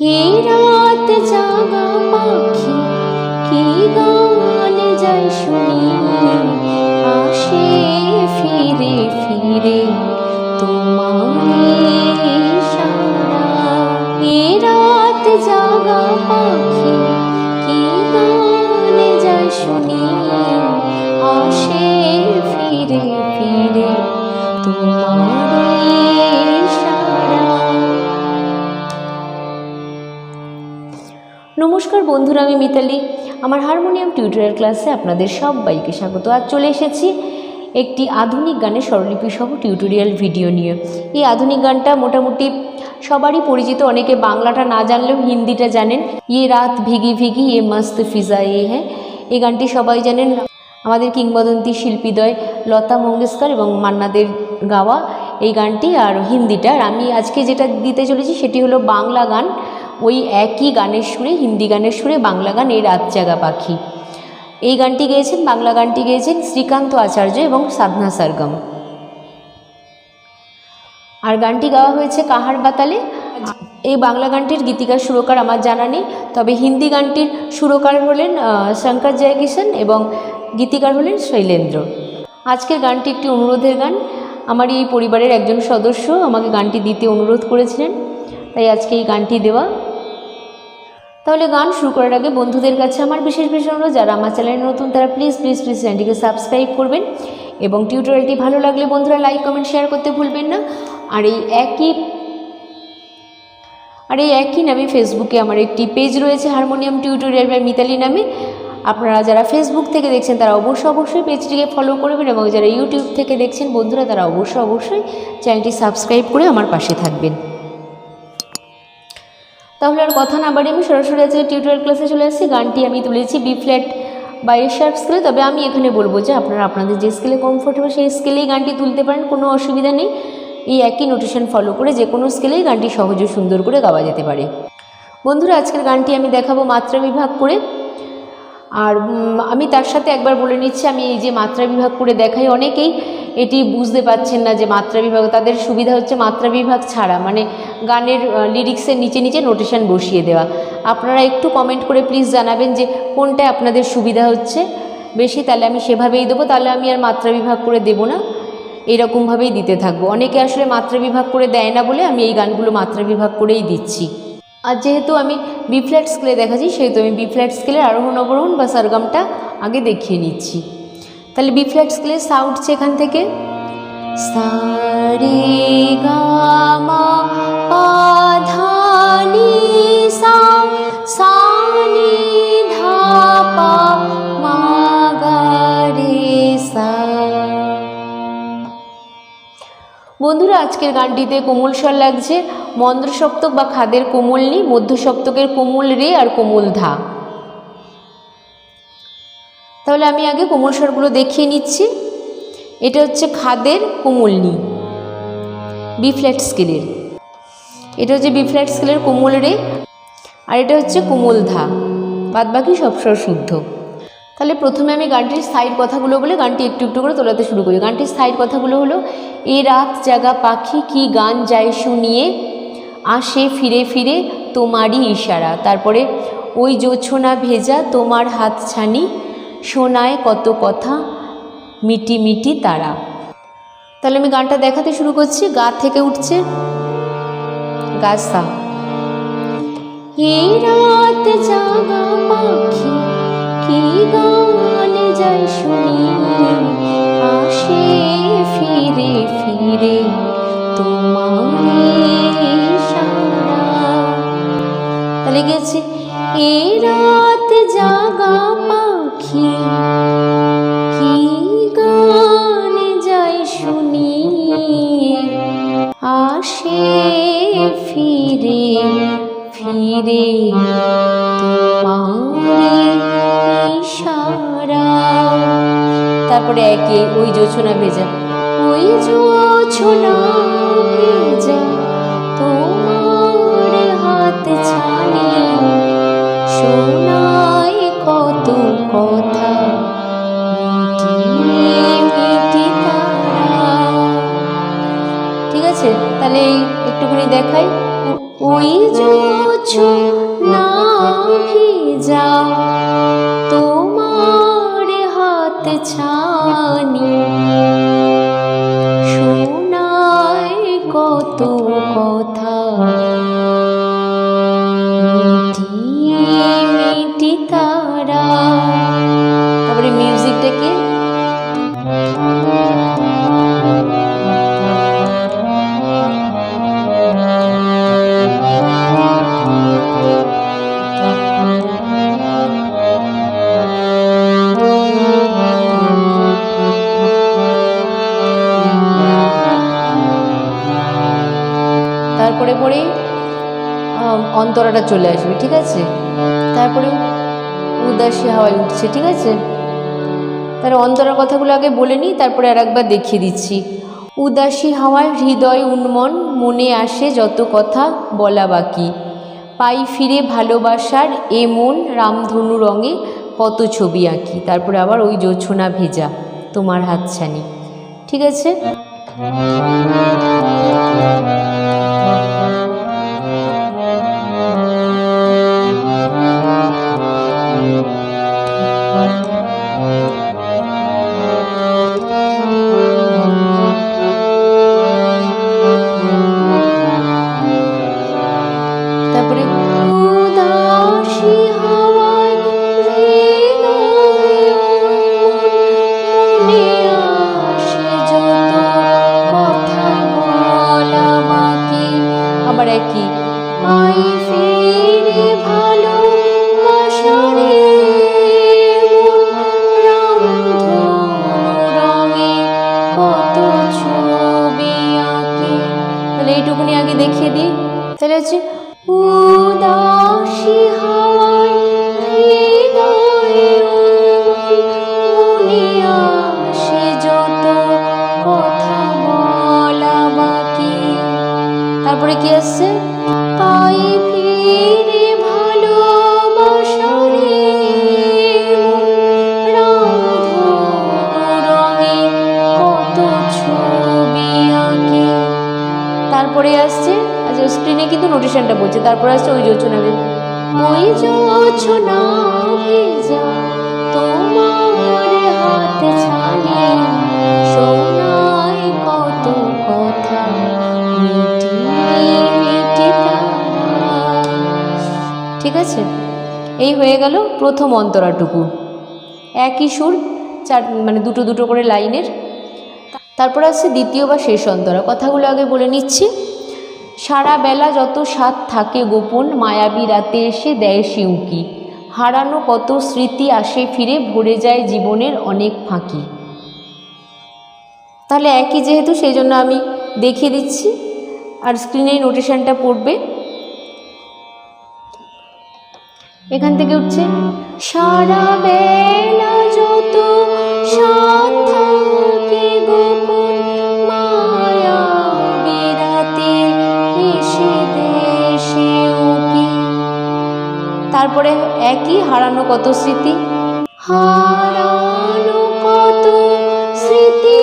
হে রাত জাগা পাখি, কি গান যাই শুনি আসে ফিরে ফিরে তোমার সারা হে রাত জাগা পাখি, কি গান যাই শুনি নমস্কার বন্ধুরা, আমি মিতালি। আমার হারমোনিয়াম টিউটোরিয়াল ক্লাসে আপনাদের সবাইকে স্বাগত। আজ চলে এসেছি একটি আধুনিক গানের স্বরলিপি সহ টিউটোরিয়াল ভিডিও নিয়ে। এই আধুনিক গানটা মোটামুটি সবারই পরিচিত, অনেকে বাংলাটা না জানলেও হিন্দিটা জানেন। ইয়ে রাত ভিগি ভিগি এ মস্ত ফিজা এ হ্যাঁ এই গানটি সবাই জানেন। আমাদের কিংবদন্তি শিল্পীদ্বয় লতা মঙ্গেশকর এবং মান্নাদের গাওয়া এই গানটি আর হিন্দিটা আর আমি আজকে যেটা দিতে চলেছি সেটি হলো বাংলা গান। ওই একই গানের সুরে, হিন্দি গানের সুরে বাংলা গান, এই রাত জাগা পাখি। এই গানটি গেয়েছেন, বাংলা গানটি গেয়েছেন শ্রীকান্ত আচার্য এবং সাধনা সরগম। আর গানটি গাওয়া হয়েছে কাহার বাতালে? এই বাংলা গানটির গীতিকার সুরকার আমার জানা নেই, তবে হিন্দি গানটির সুরকার হলেন শঙ্কর জয়কিষণ এবং গীতিকার হলেন শৈলেন্দ্র। আজকের গানটি একটি অনুরোধের গান। আমার এই পরিবারের একজন সদস্য আমাকে গানটি দিতে অনুরোধ করেছিলেন, তাই আজকে এই গানটি দেওয়া তাহলে গান শুরু করার আগে বন্ধুদের কাছে আমার বিশেষ বিশেষ অনুরোধ, যারা আমার চ্যানেলে নতুন তারা প্লিজ প্লিজ প্লিজ চ্যানেলটিকে সাবস্ক্রাইব করবেন এবং টিউটোরিয়ালটি ভালো লাগলে বন্ধুরা লাইক কমেন্ট শেয়ার করতে ভুলবেন না। আর এই একই, আর এই একই নামে ফেসবুকে আমার একটি পেজ রয়েছে হারমোনিয়াম টিউটোরিয়াল বাই মিতালি নামে। আপনারা যারা ফেসবুক থেকে দেখছেন, তারা অবশ্যই অবশ্যই পেজটিকে ফলো করবেন এবং যারা ইউটিউব থেকে দেখছেন, বন্ধুরা, তারা অবশ্যই অবশ্যই চ্যানেলটি সাবস্ক্রাইব করে আমার পাশে থাকবেন। তাহলে আর কথা না বাড়িয়ে আমি সরাসরি আজকে টিউটোরিয়াল ক্লাসে চলে আসছি গানটি আমি তুলেছি বি ফ্ল্যাট বা এ শার্প স্কেলে তবে আমি এখানে বলব যে আপনারা আপনাদের যে স্কেলে কমফোর্টেবল সেই স্কেলেই গানটি তুলতে পারেন, কোনো অসুবিধা নেই। এই একই নোটেশন ফলো করে যে কোনো স্কেলেই গানটি সহজে সুন্দর করে গাওয়া যেতে পারে। বন্ধুরা, আজকের গানটি আমি দেখাবো মাত্রা বিভাগ করে। আর আমি তার সাথে একবার বলে নিচ্ছি, আমি এই যে মাত্রা বিভাগ করে দেখাই অনেকেই। এটি বুঝতে পারছেন না যে মাত্রা বিভাগ, তাদের সুবিধা হচ্ছে মাত্রা বিভাগ ছাড়া। মানে গানের লিরিক্সের নিচে নিচে নোটেশন বসিয়ে দেওয়া। আপনারা একটু কমেন্ট করে প্লিজ জানাবেন যে কোনটায় আপনাদের সুবিধা হচ্ছে। বেশি তাহলে আমি সেভাবেই দেবো, তাহলে আমি আর মাত্রা বিভাগ করে দেবো না। এরকমভাবেই দিতে থাকব। অনেকে আসলে মাত্রা বিভাগ করে দেয় না বলে আমি এই গানগুলো মাত্রা বিভাগ করেই দিচ্ছি। আর যেহেতু আমি বি ফ্ল্যাট স্কেলে দেখাচ্ছি, সেহেতু আমি বি ফ্ল্যাট স্কেলের আরোহণ অবরোহণ বা সরগমটা আগে দেখিয়ে নিচ্ছি। তাহলে বি ফ্ল্যাট স্কেলের সা উঠছে এখান থেকে? সারে গামা পাধানি সা, সানি ধাপা মাগারে সা। বন্ধুরা, আজকের গানটিতে কোমল স্বর লাগছে। মন্দ্র সপ্তক বা খাদের কোমল নি মধ্য সপ্তকের কোমল রে আর কোমল ধা। তাহলে আমি আগে কোমল স্বরগুলো দেখিয়ে নিচ্ছি। এটা হচ্ছে খাদের কোমল নি বি ফ্ল্যাট স্কেলের এটা হচ্ছে বি ফ্ল্যাট স্কেলের কোমল রে, আর এটা হচ্ছে কোমল ধা। বাদ বাকি সব শুদ্ধ। তাহলে প্রথমে আমি গানটির সাইড কথাগুলো বলে গানটি একটু একটু করে তোলাতে শুরু করি। গানটির সাইড কথাগুলো হলো, এ রাত জাগা পাখি কি গান যায় শুনিয়ে, আসে ফিরে ফিরে তোমারই ইশারা। তারপরে, ওই জোছনা ভেজা তোমার হাত ছানি শোনায় কত কথা, মিটি মিটি তারা। তাহলে আমি গানটা দেখাতে শুরু করছি, গা থেকে উঠছে। গাছা এ রাত জাগা পাখি, কি গান যায় শুনি আসে ফিরে ফিরে তোমার তাহলে গেছে। এ রাত জাগা পাখি, কি গান যায় শুনি আসে ফিরে ফিরে ইশারা। তারপরে একে ওই জোছনা ভেজা, ওই জোছনা ভেজা তোমার হাত ছানি ঠিক আছে? তাহলে একটুখানি দেখাই। ওই জোছনা না ভিজা তোমার হাত ছানি। অন্তরাটা চলে আসবে, ঠিক আছে? তারপরে উদাসী হাওয়ায় উঠছে, ঠিক আছে? তার অন্তরার কথাগুলো আগে বলে নিই, তারপরে আর একবার দেখিয়ে দিচ্ছি। উদাসী হাওয়ায় হৃদয় উন্মন, মনে আসে যত কথা বলা বাকি। পাই ফিরে ভালোবাসার এ মন, রামধনু রঙে কত ছবি আঁকি। তারপরে আবার ওই জোছনা ভেজা, তোমার হাতছানি, ঠিক আছে? তাহলে হচ্ছে উদাসী তারপরে কি আসছে? পাই ফিরে কিন্তু নোটিশনটা বলছে, তারপরে আসছে ওই যোচনা ওই যোচনা। ঠিক আছে? এই হয়ে গেল প্রথম অন্তরাটুকু। একই সুর, চার মানে দুটো দুটো করে লাইনের। তারপর আসছে দ্বিতীয় বা শেষ অন্তরা। কথাগুলো আগে বলে নিচ্ছি। সারা বেলা যত স্বাদ থাকে গোপন, মায়াবী রাতে এসে দেয় শিউকি হারানো কত স্মৃতি আসে ফিরে, ভরে যায় জীবনের অনেক ফাঁকি। তাহলে একই যেহেতু সেই জন্য আমি দেখিয়ে দিচ্ছি। আর স্ক্রিনে নোটিশনটা পড়বে। এখান থেকে উঠছে, সারা বেলা যত সাত তারপরে একই হারানো কত স্মৃতি? হারানো কত স্মৃতি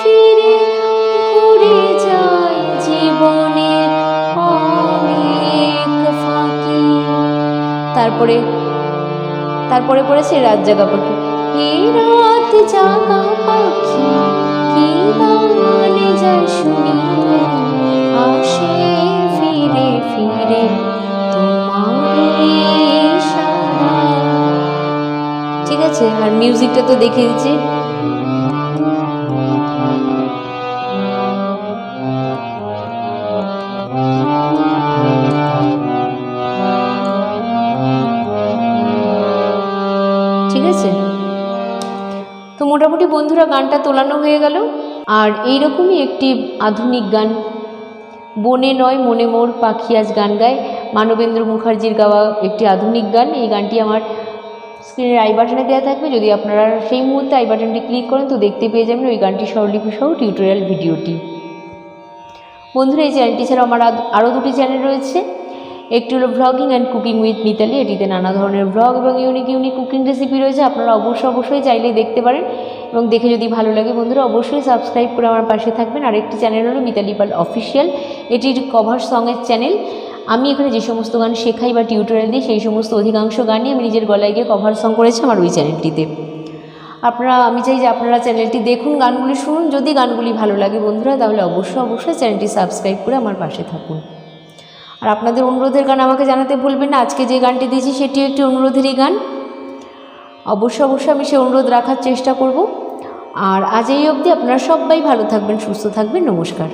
ফিরে ঘুরে যায় জীবনের অনেক ফাঁকি। তারপরে তারপরে পড়েছে রাত জাগা পাখি এই রাত জাগা পাখি কি গানে যায় শুনি। আসে ফিরে ফিরে। ঠিক আছে, আর মিউজিকটা তো দেখে দিচ্ছি। ঠিক আছে? তো মোটামুটি বন্ধুরা গানটা তোলানো হয়ে গেল। আর এইরকমই একটি আধুনিক গান। বনে নয় মনে মোর পাখি আজ গান গায়। মানবেন্দ্র মুখার্জির গাওয়া একটি আধুনিক গান। এই গানটি আমার স্ক্রিনের আই বাটনে দেওয়া থাকবে। যদি আপনারা সেই মুহূর্তে আই বাটনটি ক্লিক করেন, তো দেখতে পেয়ে যাবেন ওই গানটি স্বরলিপি সহ টিউটোরিয়াল ভিডিওটি। বন্ধুরা, এই চ্যানেলটি ছাড়াও আমার আরও দুটি চ্যানেল রয়েছে। একটি হলো vlogging and cooking with Mitali এটিতে নানা ধরনের ভ্লগ এবং ইউনিক ইউনিক কুকিং রেসিপি রয়েছে। আপনারা অবশ্যই অবশ্যই চাইলেই দেখতে পারেন এবং দেখে যদি ভালো লাগে বন্ধুরা, অবশ্যই সাবস্ক্রাইব করে আমার পাশে থাকবেন। আর একটি চ্যানেল হলো মিতালি পাল অফিসিয়াল এটির কভার সঙের চ্যানেল আমি এখানে যে সমস্ত গান শেখাই বা টিউটোরিয়াল দিই, সেই সমস্ত অধিকাংশ গানই আমি নিজের গলায় গিয়ে কভার সং করেছি আমার ওই চ্যানেলটিতে আপনারা, আমি চাই যে আপনারা চ্যানেলটি দেখুন, গানগুলি শুনুন। যদি গানগুলি ভালো লাগে বন্ধুরা, তাহলে অবশ্যই অবশ্যই চ্যানেলটি সাবস্ক্রাইব করে আমার পাশে থাকুন। আর আপনাদের অনুরোধের গান আমাকে জানাতে ভুলবেন না, আজকে যে গানটি দিয়েছি সেটিও একটি অনুরোধেরই গান। অবশ্যই অবশ্যই আমি সে অনুরোধ রাখার চেষ্টা করব। আর আজ এই অবধি আপনারা সবাই ভালো থাকবেন, সুস্থ থাকবেন, নমস্কার।